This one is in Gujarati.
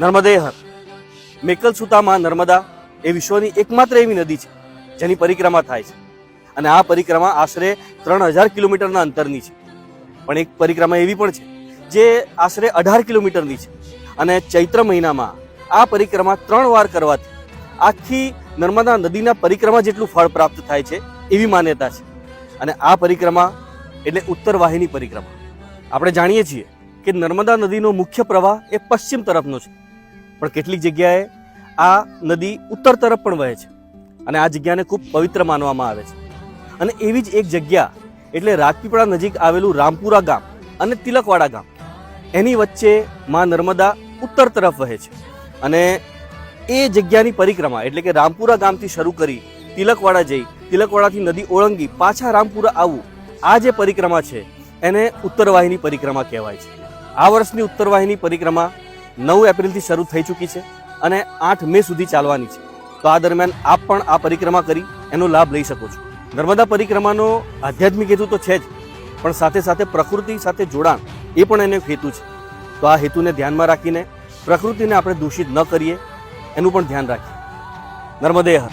નર્મદે હર મેકલ સુતામાં નર્મદા એ વિશ્વની એકમાત્ર એવી નદી છે, જેની પરિક્રમા થાય છે. અને આ પરિક્રમા આશરે ત્રણ હજાર કિલોમીટરના અંતરની છે. પણ એક પરિક્રમા એવી પણ છે, જે આશરે અઢાર કિલોમીટરની છે. અને ચૈત્ર મહિનામાં આ પરિક્રમા ત્રણ વાર કરવાથી આખી નર્મદા નદીના પરિક્રમા જેટલું ફળ પ્રાપ્ત થાય છે, એવી માન્યતા છે. અને આ પરિક્રમા એટલે ઉત્તર વાહિની પરિક્રમા. આપણે જાણીએ છીએ કે નર્મદા નદીનો મુખ્ય પ્રવાહ એ પશ્ચિમ તરફનો છે. પણ કેટલીક જગ્યાએ આ નદી ઉત્તર તરફ પણ વહે છે અને આ જગ્યાને ખૂબ પવિત્ર માનવામાં આવે છે. અને એવી જ એક જગ્યા એટલે રાજપીપળા નજીક આવેલું રામપુરા ગામ અને તિલકવાડા ગામ. એની વચ્ચે માં નર્મદા ઉત્તર તરફ વહે છે. અને એ જગ્યાની પરિક્રમા એટલે કે રામપુરા ગામથી શરૂ કરી તિલકવાડા જઈ તિલકવાડાથી નદી ઓળંગી પાછા રામપુરા આવવું આ જે પરિક્રમા છે, એને ઉત્તરવાહિની પરિક્રમા કહેવાય છે. આ વર્ષની ઉત્તરવાહિની પરિક્રમા નવ એપ્રિલથી શરૂ થઈ ચૂકી છે અને આઠ મે સુધી ચાલવાની છે. તો આ દરમિયાન આપ પણ આ પરિક્રમા કરી એનો લાભ લઈ શકો છો. નર્મદા પરિક્રમાનો આધ્યાત્મિક હેતુ તો છે જ, પણ સાથે સાથે પ્રકૃતિ સાથે જોડાણ એ પણ એનો હેતુ છે. તો આ હેતુને ધ્યાનમાં રાખીને પ્રકૃતિને આપણે દૂષિત ન કરીએ, એનું પણ ધ્યાન રાખીએ. નર્મદે હર